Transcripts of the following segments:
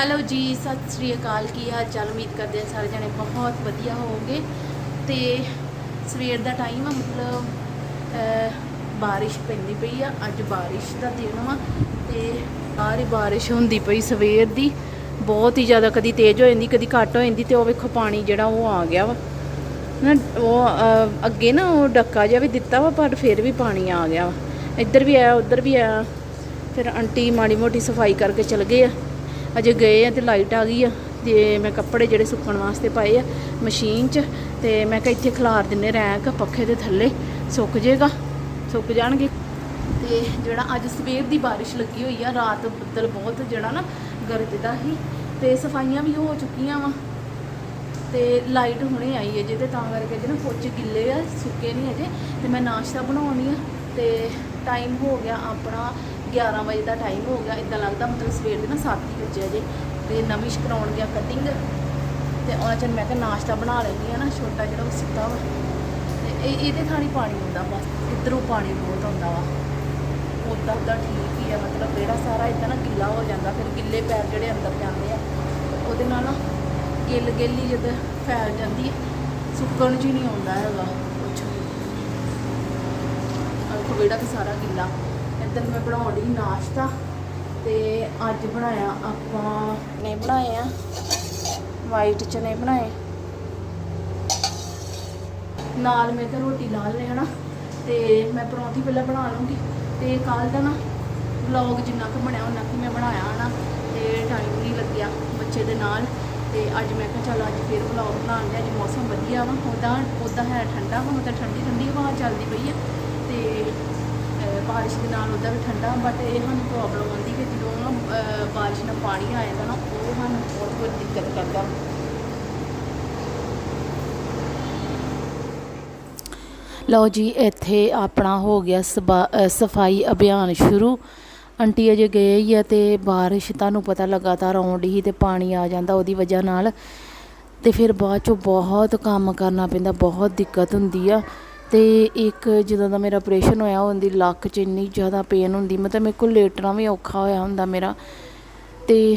Hello ਜੀ, ਸਤਿ ਸ੍ਰੀ ਅਕਾਲ, ਕੀ ਹਾਲ ਚਾਲ? ਉਮੀਦ ਕਰਦੇ ਹਾਂ ਸਾਰੇ ਜਣੇ ਬਹੁਤ ਵਧੀਆ ਹੋਵੋਗੇ। ਤੇ ਸਵੇਰ ਦਾ ਟਾਈਮ ਆ, ਮਤਲਬ ਬਾਰਿਸ਼ ਪੈਂਦੀ ਪਈ ਆ, ਅੱਜ ਬਾਰਿਸ਼ ਦਾ ਦਿਨ ਵਾ, ਤੇ ਸਾਰੀ ਬਾਰਿਸ਼ ਹੁੰਦੀ ਪਈ ਸਵੇਰ ਦੀ। ਬਹੁਤ ਹੀ ਜ਼ਿਆਦਾ ਕਦੀ ਤੇਜ਼ ਹੋ ਜਾਂਦੀ, ਕਦੀ ਘੱਟ ਹੋ ਜਾਂਦੀ, ਤੇ ਉਹ ਵੇਖੋ ਪਾਣੀ ਜਿਹੜਾ ਉਹ ਆ ਗਿਆ ਵਾ। ਨਾ, ਉਹ ਅੱਗੇ ਨਾ ਉਹ ਡੱਕਾ ਜਿਹਾ ਵੀ ਦਿੱਤਾ ਵਾ, ਪਰ ਫਿਰ ਵੀ ਪਾਣੀ ਆ ਗਿਆ ਵਾ। ਇੱਧਰ ਵੀ ਆਇਆ, ਉੱਧਰ ਵੀ ਆਇਆ। ਫਿਰ ਆਂਟੀ ਮਾੜੀ ਮੋਟੀ ਸਫ਼ਾਈ ਕਰਕੇ ਚਲ ਗਏ ਆ। ਅਜੇ ਗਏ ਆ ਤੇ ਲਾਈਟ ਆ ਗਈ ਆ ਤੇ ਮੈਂ ਕੱਪੜੇ ਜਿਹੜੇ ਸੁੱਕਣ ਵਾਸਤੇ ਪਾਏ ਆ ਮਸ਼ੀਨ 'ਚ ਤੇ ਮੈਂ ਕਿਹਾ ਇੱਥੇ ਖਲਾਰ ਦਿੰਨੇ ਰੈਂਕ ਪੱਖੇ ਦੇ ਥੱਲੇ, ਸੁੱਕ ਜਾਏਗਾ ਸੁੱਕ ਜਾਣਗੇ। ਤੇ ਜਿਹੜਾ ਅੱਜ ਸਵੇਰ ਦੀ ਬਾਰਿਸ਼ ਲੱਗੀ ਹੋਈ ਆ, ਰਾਤ ਬੱਦਲ ਬਹੁਤ ਜਿਹੜਾ ਨਾ ਗਰਜਦਾ ਸੀ ਤੇ ਸਫਾਈਆਂ ਵੀ ਹੋ ਚੁੱਕੀਆਂ ਵਾ। ਤੇ ਲਾਈਟ ਹੁਣੇ ਆਈ ਹੈ ਜਿਹਦੇ ਤਾਂ ਕਰਕੇ ਜੇ ਨਾ ਕੁਝ ਗਿੱਲੇ ਆ, ਸੁੱਕੇ ਨਹੀਂ ਅਜੇ ਤੇ ਮੈਂ ਨਾਸ਼ਤਾ ਬਣਾਉਣੀ ਆ ਤੇ ਟਾਈਮ ਹੋ ਗਿਆ ਆਪਣਾ 11 ਵਜੇ ਦਾ ਟਾਈਮ ਹੋ ਗਿਆ। ਇਦਾਂ ਲੱਗਦਾ ਮਤਲਬ ਸਵੇਰ ਦੇ ਨਾ 7 ਹੀ ਵਜੇ ਅਜੇ ਤੇ ਨਵਿਸ਼ ਕਰਾਉਣ ਗਿਆ ਕਟਿੰਗ ਤੇ ਉਹਨਾਂ ਚਿਰ ਮੈਂ ਕਿਹਾ ਨਾਸ਼ਤਾ ਬਣਾ ਲੈਂਦੀ ਆ ਨਾ, ਛੋਟਾ ਜਿਹੜਾ ਉਹ ਸੁੱਤਾ ਵਾ। ਤੇ ਇਹ, ਇਹਦੇ ਥਾਣੀ ਪਾਣੀ ਹੁੰਦਾ ਬਸ, ਇੱਧਰੋਂ ਪਾਣੀ ਬਹੁਤ ਆਉਂਦਾ ਵਾ। ਉੱਦਾਂ ਉੱਦਾਂ ਠੀਕ ਹੀ ਆ, ਮਤਲਬ ਜਿਹੜਾ ਸਾਰਾ ਇਦਾਂ ਨਾ ਗਿੱਲਾ ਹੋ ਜਾਂਦਾ, ਫਿਰ ਗਿੱਲੇ ਪੈਰ ਜਿਹੜੇ ਅੰਦਰ ਜਾਂਦੇ ਆ, ਉਹਦੇ ਨਾਲ ਨਾ ਗਿੱਲ ਗਿੱਲੀ ਜਦ ਫੈਲ ਜਾਂਦੀ ਹੈ ਸੁੱਕਣ 'ਚ ਹੀ ਨਹੀਂ ਆਉਂਦਾ ਹੈਗਾ ਕੁਛ ਅਲਕੋ ਵਿਹੜਾ ਵੀ ਸਾਰਾ ਗਿੱਲਾ। ਇੱਧਰ ਮੈਂ ਬਣਾਉਣ ਦੀ ਨਾਸ਼ਤਾ ਤੇ ਅੱਜ ਬਣਾਇਆ ਆਪਾਂ ਨੇ ਬਣਾਏ ਆ। ਵਾਈਟ ਚਨੇ ਬਣਾਏ। ਨਾਲ ਮੈਂ ਤਾਂ ਰੋਟੀ ਲਾ ਲੈਣੀ ਹਨਾ ਤੇ ਮੈਂ ਪਰੌਂਠੀ ਪਹਿਲਾਂ ਬਣਾ ਲਵਾਂਗੀ ਤੇ ਕੱਲ ਦਾ ਨਾ ਵਲੌਗ ਜਿੰਨਾ ਕੁ ਬਣਿਆ ਉਹਨਾਂ ਕੁ ਮੈਂ ਬਣਾਇਆ ਹਨਾ ਤੇ ਟਾਈਮ ਨਹੀਂ ਲੱਗਿਆ ਬੱਚੇ ਦੇ ਨਾਲ ਤੇ ਅੱਜ ਮੈਂ ਕਿਹਾ ਚੱਲ ਅੱਜ ਫਿਰ ਵਲੌਗ ਬਣਾਉਣ ਦੇ ਅੱਜ ਮੌਸਮ ਵਧੀਆ ਵਾ ਉਹਦਾ ਉਹਦਾ ਹੈ ਠੰਡਾ ਵਾ ਮਤਲਬ ਠੰਡੀ ਠੰਡੀ ਹਵਾ ਚੱਲਦੀ ਪਈ ਹੈ ਤੇ ਬਾਰਿਸ਼ ਦੇ ਨਾਲ ਉਹਦਾ ਵੀ ਠੰਡਾ ਬਟ ਇਹ ਸਾਨੂੰ ਪ੍ਰੋਬਲਮ ਆਉਂਦੀ ਕਿ ਜਦੋਂ ਨਾ ਬਾਰਿਸ਼ ਨਾਲ ਪਾਣੀ ਆ ਜਾਂਦਾ ਨਾ, ਉਹ ਸਾਨੂੰ ਬਹੁਤ ਬਹੁਤ ਦਿੱਕਤ ਕਰਦਾ। ਲਓ ਜੀ, ਇੱਥੇ ਆਪਣਾ ਹੋ ਗਿਆ ਸਬਾ- ਸਫ਼ਾਈ ਅਭਿਆਨ ਸ਼ੁਰੂ। ਆਂਟੀ ਅਜੇ ਗਏ ਹੀ ਆ ਤੇ ਬਾਰਿਸ਼ ਤੁਹਾਨੂੰ ਪਤਾ ਲਗਾਤਾਰ ਆਉਣ ਡਈ ਸੀ ਤੇ ਪਾਣੀ ਆ ਜਾਂਦਾ ਉਹਦੀ ਵਜ੍ਹਾ ਨਾਲ। ਤੇ ਫਿਰ ਬਾਅਦ ਚੋਂ ਬਹੁਤ ਕੰਮ ਕਰਨਾ ਪੈਂਦਾ, ਬਹੁਤ ਦਿੱਕਤ ਹੁੰਦੀ ਆ। ਤੇ ਇੱਕ ਜਦੋਂ ਦਾ ਮੇਰਾ ਆਪਰੇਸ਼ਨ ਹੋਇਆ, ਉਹਦੀ ਲੱਕ 'ਚ ਇੰਨੀ ਜ਼ਿਆਦਾ ਪੇਨ ਹੁੰਦੀ, ਮਤਲਬ ਮੇਰੇ ਕੋਲ ਲੇਟਣਾ ਵੀ ਔਖਾ ਹੋਇਆ ਹੁੰਦਾ ਮੇਰਾ ਤੇ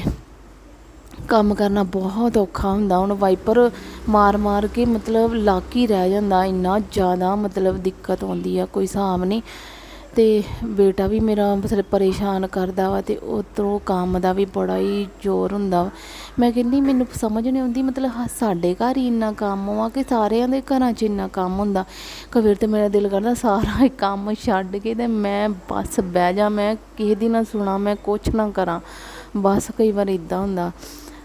ਕੰਮ ਕਰਨਾ ਬਹੁਤ ਔਖਾ ਹੁੰਦਾ, ਹੁਣ ਵਾਈਪਰ ਮਾਰ ਮਾਰ ਕੇ ਮਤਲਬ ਲੱਕ ਹੀ ਰਹਿ ਜਾਂਦਾ, ਇੰਨਾ ਜ਼ਿਆਦਾ ਮਤਲਬ ਦਿੱਕਤ ਆਉਂਦੀ ਆ, ਕੋਈ ਹਿਸਾਬ ਨਹੀਂ। ਅਤੇ ਬੇਟਾ ਵੀ ਮੇਰਾ ਮਤਲਬ ਪਰੇਸ਼ਾਨ ਕਰਦਾ ਵਾ ਤੇ ਉਧਰੋਂ ਕੰਮ ਦਾ ਵੀ ਬੜਾ ਹੀ ਜ਼ੋਰ ਹੁੰਦਾ ਵਾ। ਮੈਂ ਕਹਿੰਦੀ ਮੈਨੂੰ ਸਮਝ ਨਹੀਂ ਆਉਂਦੀ, ਮਤਲਬ ਹਾ- ਸਾਡੇ ਘਰ ਹੀ ਇੰਨਾ ਕੰਮ ਵਾ ਕਿ ਸਾਰਿਆਂ ਦੇ ਘਰਾਂ 'ਚ ਇੰਨਾ ਕੰਮ ਹੁੰਦਾ। ਕਬੀਰ ਤਾਂ ਮੇਰਾ ਦਿਲ ਕਰਦਾ ਸਾਰਾ ਕੰਮ ਛੱਡ ਕੇ ਅਤੇ ਮੈਂ ਬਸ ਬਹਿ ਜਾ, ਮੈਂ ਕਿਸੇ ਦੀ ਨਾ ਸੁਣਾ, ਮੈਂ ਕੁਛ ਨਾ ਕਰਾਂ। ਬਸ ਕਈ ਵਾਰ ਇਦਾਂ ਹੁੰਦਾ।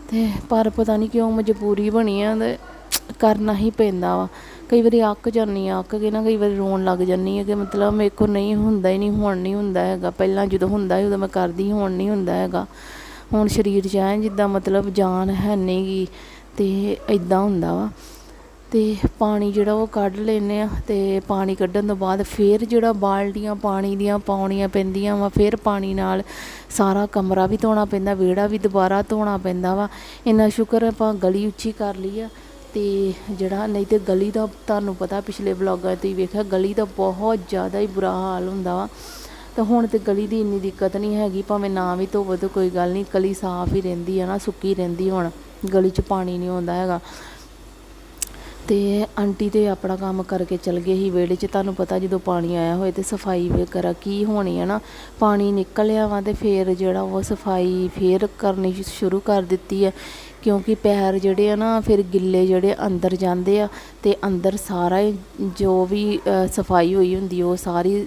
ਅਤੇ ਪਰ ਪਤਾ ਨਹੀਂ ਕਿਉਂ ਮਜਬੂਰੀ ਬਣੀ ਆ ਅਤੇ ਕਰਨਾ ਹੀ ਪੈਂਦਾ ਵਾ। ਕਈ ਵਾਰੀ ਅੱਕ ਜਾਂਦੀ ਹਾਂ ਅੱਕ ਕੇ ਨਾ ਕਈ ਵਾਰੀ ਰੋਣ ਲੱਗ ਜਾਂਦੀ ਹਾਂ ਕਿ ਮਤਲਬ ਮੇਰੇ ਕੋਲ ਨਹੀਂ ਹੁੰਦਾ ਹੀ ਨਹੀਂ, ਹੁਣ ਨਹੀਂ ਹੁੰਦਾ ਹੈਗਾ। ਪਹਿਲਾਂ ਜਦੋਂ ਹੁੰਦਾ ਸੀ ਉਦੋਂ ਮੈਂ ਕਰਦੀ ਹੁਣ ਨਹੀਂ ਹੁੰਦਾ ਹੈਗਾ। ਹੁਣ ਸਰੀਰ 'ਚ ਐਂ ਜਿੱਦਾਂ ਮਤਲਬ ਜਾਨ ਹੈ ਨਹੀਂ ਗੀ ਤੇ ਇਦਾਂ ਹੁੰਦਾ ਵਾ। ਅਤੇ ਪਾਣੀ ਜਿਹੜਾ ਉਹ ਕੱਢ ਲੈਂਦੇ ਆ ਅਤੇ ਪਾਣੀ ਕੱਢਣ ਤੋਂ ਬਾਅਦ ਫਿਰ ਜਿਹੜਾ ਬਾਲਟੀਆਂ ਪਾਣੀ ਦੀਆਂ ਪਾਉਣੀਆਂ ਪੈਂਦੀਆਂ ਵਾ, ਫਿਰ ਪਾਣੀ ਨਾਲ ਸਾਰਾ ਕਮਰਾ ਵੀ ਧੋਣਾ ਪੈਂਦਾ, ਵਿਹੜਾ ਵੀ ਦੁਬਾਰਾ ਧੋਣਾ ਪੈਂਦਾ ਵਾ। ਇੰਨਾ ਸ਼ੁਕਰ ਆਪਾਂ ਗਲੀ ਉੱਚੀ ਕਰ ਲਈ ਆ। ਅਤੇ ਜਿਹੜਾ ਨਹੀਂ ਤਾਂ ਗਲੀ ਦਾ ਤੁਹਾਨੂੰ ਪਤਾ ਪਿਛਲੇ ਵਲੌਗਾਂ 'ਤੇ ਹੀ ਵੇਖਿਆ, ਗਲੀ ਦਾ ਬਹੁਤ ਜ਼ਿਆਦਾ ਹੀ ਬੁਰਾ ਹਾਲ ਹੁੰਦਾ ਵਾ। ਤਾਂ ਹੁਣ ਤੇ ਗਲੀ ਦੀ ਇੰਨੀ ਦਿੱਕਤ ਨਹੀਂ ਹੈਗੀ, ਭਾਵੇਂ ਨਾ ਵੀ ਧੋਵੋ ਤਾਂ ਕੋਈ ਗੱਲ ਨਹੀਂ, ਗਲੀ ਸਾਫ਼ ਹੀ ਰਹਿੰਦੀ ਹੈ ਨਾ, ਸੁੱਕੀ ਰਹਿੰਦੀ ਹੁਣ, ਗਲੀ 'ਚ ਪਾਣੀ ਨਹੀਂ ਆਉਂਦਾ ਹੈਗਾ। ਤੇ ਆਂਟੀ ਤੇ ਆਪਣਾ ਕੰਮ ਕਰਕੇ ਚਲ ਗਏ ਸੀ ਵਿਹੜੇ 'ਚ, ਤੁਹਾਨੂੰ ਪਤਾ ਜਦੋਂ ਪਾਣੀ ਆਇਆ ਹੋਏ ਤੇ ਸਫ਼ਾਈ ਵਗੈਰਾ ਕੀ ਹੋਣੀ ਹੈ ਨਾ। ਪਾਣੀ ਨਿਕਲਿਆ ਵਾ ਤੇ ਫੇਰ ਜਿਹੜਾ ਉਹ ਸਫ਼ਾਈ ਫੇਰ ਕਰਨੀ ਸ਼ੁਰੂ ਕਰ ਦਿੱਤੀ ਹੈ ਕਿਉਂਕਿ ਪੈਰ ਜਿਹੜੇ ਆ ਨਾ, ਫਿਰ ਗਿੱਲੇ ਜਿਹੜੇ ਅੰਦਰ ਜਾਂਦੇ ਆ ਤੇ ਅੰਦਰ ਸਾਰਾ ਹੀ ਜੋ ਵੀ ਸਫ਼ਾਈ ਹੋਈ ਹੁੰਦੀ ਉਹ ਸਾਰੀ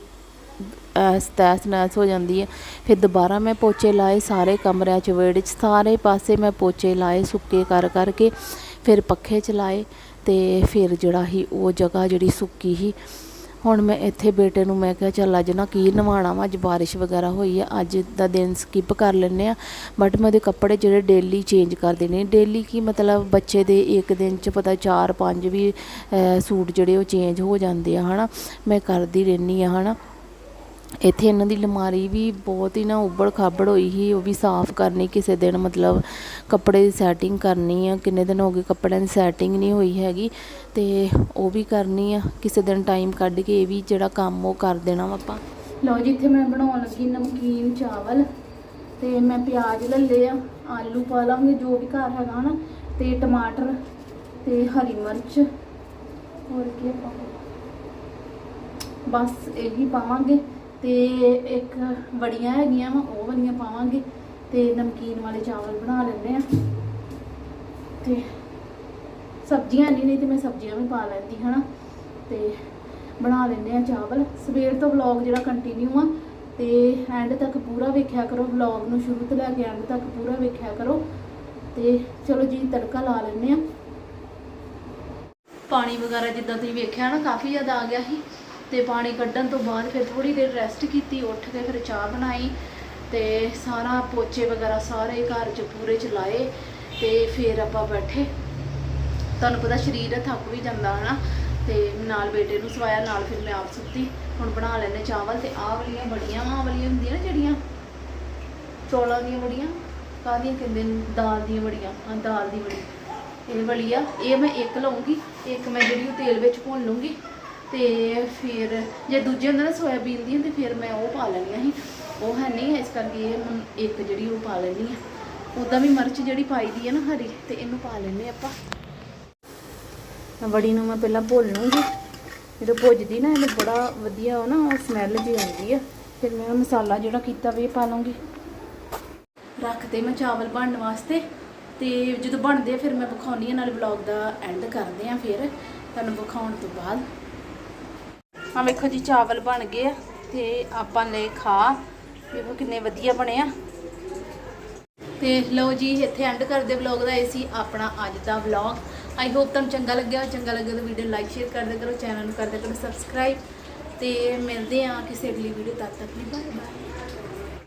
ਐਸ ਤੈਸ ਨੈਸ ਹੋ ਜਾਂਦੀ ਹੈ ਫਿਰ ਦੁਬਾਰਾ ਮੈਂ ਪੋਚੇ ਲਾਏ ਸਾਰੇ ਕਮਰਿਆਂ 'ਚ ਵੇੜ 'ਚ, ਸਾਰੇ ਪਾਸੇ ਮੈਂ ਪੋਚੇ ਲਾਏ ਸੁੱਕੇ ਕਰ ਕਰਕੇ, ਫਿਰ ਪੱਖੇ ਚਲਾਏ ਤੇ ਫਿਰ ਜਿਹੜਾ ਹੀ ਉਹ ਜਗ੍ਹਾ ਜਿਹੜੀ ਸੁੱਕੀ ਸੀ। ਹੁਣ ਮੈਂ ਇੱਥੇ ਬੇਟੇ ਨੂੰ ਮੈਂ ਕਿਹਾ ਚੱਲ ਅੱਜ ਨਾ ਕੀ ਨਵਾਣਾ ਵਾ, ਅੱਜ ਬਾਰਿਸ਼ ਵਗੈਰਾ ਹੋਈ ਆ, ਅੱਜ ਦਾ ਦਿਨ ਸਕਿਪ ਕਰ ਲੈਂਦੇ ਆ। ਬਟ ਮੈਂ ਉਹਦੇ ਕੱਪੜੇ ਜਿਹੜੇ ਡੇਲੀ ਚੇਂਜ ਕਰ ਦੇਣੇ ਡੇਲੀ ਕੀ ਮਤਲਬ ਬੱਚੇ ਦੇ ਇੱਕ ਦਿਨ ਚ ਪਤਾ 4 5 ਵੀ ਸੂਟ ਜਿਹੜੇ ਉਹ ਚੇਂਜ ਹੋ ਜਾਂਦੇ ਆ, ਹਨਾ। ਮੈਂ ਕਰਦੀ ਰਹਿੰਦੀ ਆ, ਹਨਾ। ਇੱਥੇ ਇਹਨਾਂ ਦੀ ਅਲਮਾਰੀ ਵੀ ਬਹੁਤ ਹੀ ਨਾ ਉੱਬੜ ਖਾਬੜ ਹੋਈ ਸੀ, ਉਹ ਵੀ ਸਾਫ਼ ਕਰਨੀ ਕਿਸੇ ਦਿਨ, ਮਤਲਬ ਕੱਪੜੇ ਦੀ ਸੈਟਿੰਗ ਕਰਨੀ ਆ, ਕਿੰਨੇ ਦਿਨ ਹੋ ਗਏ ਕੱਪੜਿਆਂ ਦੀ ਸੈਟਿੰਗ ਨਹੀਂ ਹੋਈ ਹੈਗੀ ਅਤੇ ਉਹ ਵੀ ਕਰਨੀ ਆ, ਕਿਸੇ ਦਿਨ ਟਾਈਮ ਕੱਢ ਕੇ ਇਹ ਵੀ ਜਿਹੜਾ ਕੰਮ ਉਹ ਕਰ ਦੇਣਾ ਵਾ ਆਪਾਂ। ਲਓ ਜਿੱਥੇ ਮੈਂ ਬਣਾਉਣ ਲੱਗੀ ਨਮਕੀਨ ਚਾਵਲ ਤੇ ਮੈਂ ਪਿਆਜ਼ ਲੱਲੇ ਆ, ਆਲੂ ਪਾ ਲਾਂਗੇ, ਜੋ ਵੀ ਘਰ ਹੈਗਾ ਹਨਾ, ਤੇ ਟਮਾਟਰ ਤੇ ਹਰੀ ਮਿਰਚ, ਹੋਰ ਕੀ ਪਾਵਾਂ ਬਸ ਇਹੀ ਪਾਵਾਂਗੇ। ਤੇ ਇੱਕ ਬੜੀਆਂ ਹੈਗੀਆਂ ਵਾ, ਉਹ ਵਾਲੀਆਂ ਪਾਵਾਂਗੇ ਤੇ ਨਮਕੀਨ ਵਾਲੇ ਚਾਵਲ ਬਣਾ ਲੈਂਦੇ ਆ ਤੇ ਸਬਜ਼ੀਆਂ ਨਹੀਂ ਨਹੀਂ ਤੇ ਮੈਂ ਸਬਜ਼ੀਆਂ ਵੀ ਪਾ ਲੈਂਦੀ, ਹਨਾ? ਤੇ ਬਣਾ ਲੈਂਦੇ ਆ ਚਾਵਲ। ਸਵੇਰ ਤੋਂ ਵਲੌਗ ਜਿਹੜਾ ਕੰਟੀਨਿਊ ਆ, ਤੇ ਐਂਡ ਤੱਕ ਪੂਰਾ ਵੇਖਿਆ ਕਰੋ। ਵਲੌਗ ਨੂੰ ਸ਼ੁਰੂ ਤੋਂ ਲੈ ਕੇ ਐਂਡ ਤੱਕ ਪੂਰਾ ਵੇਖਿਆ ਕਰੋ। ਤੇ ਚਲੋ ਜੀ, ਤੜਕਾ ਲਾ ਲੈਂਦੇ ਆ ਪਾਣੀ ਵਗੈਰਾ ਜਿੱਦਾਂ ਤੁਸੀਂ ਵੇਖਿਆ ਨਾ, ਕਾਫੀ ਜ਼ਿਆਦਾ ਆ ਗਿਆ ਸੀ। ਤੇ ਪਾਣੀ ਕੱਢਣ ਤੋਂ ਬਾਅਦ ਫਿਰ ਥੋੜੀ ਦੇਰ ਰੈਸਟ ਕੀਤੀ, ਉੱਠ ਕੇ ਫਿਰ ਚਾਹ ਬਣਾਈ ਤੇ ਸਾਰਾ ਪੋਚੇ ਵਗੈਰਾ ਸਾਰੇ ਘਰ 'ਚ ਪੂਰੇ ਚਲਾਏ ਲਾਏ ਤੇ ਫਿਰ ਆਪਾਂ ਬੈਠੇ। ਤੁਹਾਨੂੰ ਪਤਾ ਸਰੀਰ ਥੱਕ ਵੀ ਜਾਂਦਾ ਹਨਾ, ਤੇ ਨਾਲ ਬੇਟੇ ਨੂੰ ਸਵਾਇਆ, ਨਾਲ ਫਿਰ ਮੈਂ ਆਪ ਸੁੱਤੀ। ਹੁਣ ਬਣਾ ਲੈਨੇ ਚਾਵਲ ਤੇ ਆਹ ਵਾਲੀਆਂ ਬੜੀਆਂ, ਆਹ ਵਾਲੀਆਂ ਹੁੰਦੀਆਂ ਨਾ ਜਿਹੜੀਆਂ? ਚੌਲਾਂ ਦੀਆਂ ਬੜੀਆਂ, ਕਾਹਦੀਆਂ ਕਹਿੰਦੇ ਦਾਲ ਦੀਆਂ ਬੜੀਆਂ, ਹਾਂ, ਦਾਲ ਦੀ ਬੜੀ। ਇਹ ਵਾਲੀ ਆ, ਇਹ ਮੈਂ ਇੱਕ ਲਵਾਂਗੀ ਇੱਕ ਮੈਂ ਜਿਹੜੀ ਉਹ ਤੇਲ ਵਿੱਚ ਭੁੰਨ ਲੂੰਗੀ ਤੇ ਫਿਰ ਜੇ ਦੂਜੇ ਹੁੰਦੇ ਨਾ ਸੋਇਆਬੀਨ ਦੀ ਹੁੰਦੀ ਫਿਰ ਮੈਂ ਉਹ ਪਾ ਲੈਣੀਆਂ ਸੀ ਉਹ ਹੈ ਨਹੀਂ ਇਸ ਕਰਕੇ ਇਹ ਇੱਕ ਜਿਹੜੀ ਉਹ ਪਾ ਲੈਣੀ ਆ ਉਦਾਂ ਵੀ ਮਿਰਚ ਜਿਹੜੀ ਪਾਈ ਦੀ ਹੈ ਨਾ ਹਰੀ, ਤੇ ਇਹਨੂੰ ਪਾ ਲੈਨੇ ਆਪਾਂ। ਵੜੀ ਨੂੰ ਮੈਂ ਪਹਿਲਾਂ ਭੁੰਨ ਲੂੰਗੀ ਜਦੋਂ ਭੁੱਜਦੀ ਨਾ, ਇਹਨੂੰ ਬੜਾ ਵਧੀਆ ਉਹ ਨਾ ਸਮੈਲ ਜੀ ਆਉਂਦੀ ਆ। ਫਿਰ ਮੈਂ ਮਸਾਲਾ ਜਿਹੜਾ ਕੀਤਾ ਵੀ ਇਹ ਪਾ ਲੂੰਗੀ ਰੱਖਦੇ ਮੈਂ ਚਾਵਲ ਬਣਨ ਵਾਸਤੇ। ਤੇ ਜਦੋਂ ਬਣਦੇ ਆ, ਫਿਰ ਮੈਂ ਵਿਖਾਉਣੀ ਆ, ਨਾਲ ਵਲੌਗ ਦਾ ਐਂਡ ਕਰਦੇ ਆ ਫਿਰ। ਤੁਹਾਨੂੰ ਵਿਖਾਉਣ ਤੋਂ ਬਾਅਦ। ਆ ਵੇਖੋ ਜੀ, ਚਾਵਲ ਬਣ ਗਏ ਆ ਤੇ ਆਪਾਂ ਲੈ ਖਾ। ਵੇਖੋ ਕਿੰਨੇ ਵਧੀਆ ਬਣੇ ਆ। ਤੇ ਲਓ ਜੀ, ਇੱਥੇ ਐਂਡ ਕਰਦੇ ਵਲੌਗ ਦਾ, ਇਹ ਸੀ ਆਪਣਾ ਅੱਜ ਦਾ ਵਲੌਗ ਆਈ ਹੋਪ ਤੁਹਾਨੂੰ ਚੰਗਾ ਲੱਗਿਆ। ਚੰਗਾ ਲੱਗਿਆ ਤਾਂ ਵੀਡੀਓ ਲਾਈਕ ਸ਼ੇਅਰ ਕਰਦੇ ਕਰੋ ਚੈਨਲ ਨੂੰ ਕਰਦੇ ਕਰੋ ਸਬਸਕ੍ਰਾਈਬ ਤੇ ਮਿਲਦੇ ਆ ਕਿਸੇ ਅਗਲੀ ਵੀਡੀਓ ਤਦ ਤੱਕ ਲਈ। Bye bye